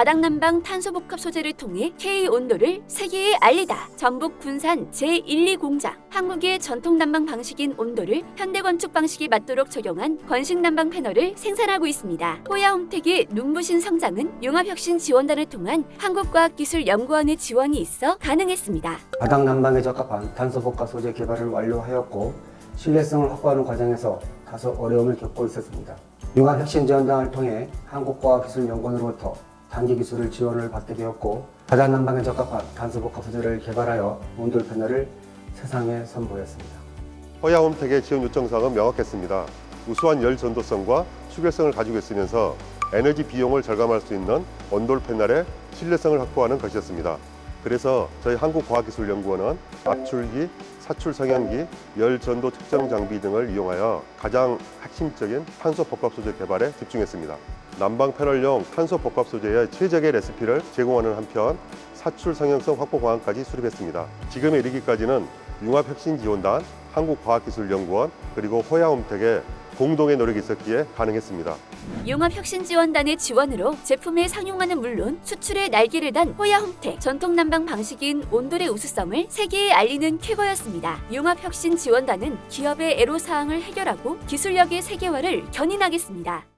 바닥난방 탄소복합 소재를 통해 K 온도를 세계에 알리다. 전북 군산 제1, 2 공장 한국의 전통 난방 방식인 온도를 현대 건축 방식에 맞도록 적용한 건식 난방 패널을 생산하고 있습니다. 호야 홈택의 눈부신 성장은 융합혁신 지원단을 통한 한국과학기술연구원의 지원이 있어 가능했습니다. 바닥 난방에 적합한 탄소복합 소재 개발을 완료하였고 신뢰성을 확보하는 과정에서 다소 어려움을 겪고 있었습니다. 융합혁신지원단을 통해 한국과학기술연구원으로부터 단기 기술을 지원을 받게 되었고 바닥 난방에 적합한 탄소복합 소재를 개발하여 온돌 패널을 세상에 선보였습니다. 허야홈택의 지원 요청사항은 명확했습니다. 우수한 열 전도성과 수결성을 가지고 있으면서 에너지 비용을 절감할 수 있는 온돌 패널의 신뢰성을 확보하는 것이었습니다. 그래서 저희 한국과학기술연구원은 압출기, 사출 성향기, 열 전도 측정 장비 등을 이용하여 가장 핵심적인 탄소 복합 소재 개발에 집중했습니다. 난방 패널용 탄소 복합 소재의 최적의 레시피를 제공하는 한편 사출 성형성 확보 방안까지 수립했습니다. 지금에 이르기까지는 융합혁신지원단, 한국과학기술연구원 그리고 호야홈택의 공동의 노력이 있었기에 가능했습니다. 융합혁신지원단의 지원으로 제품의 상용화는 물론 수출의 날개를 단 호야 홈택 전통 난방 방식인 온돌의 우수성을 세계에 알리는 쾌거였습니다. 융합혁신지원단은 기업의 애로사항을 해결하고 기술력의 세계화를 견인하겠습니다.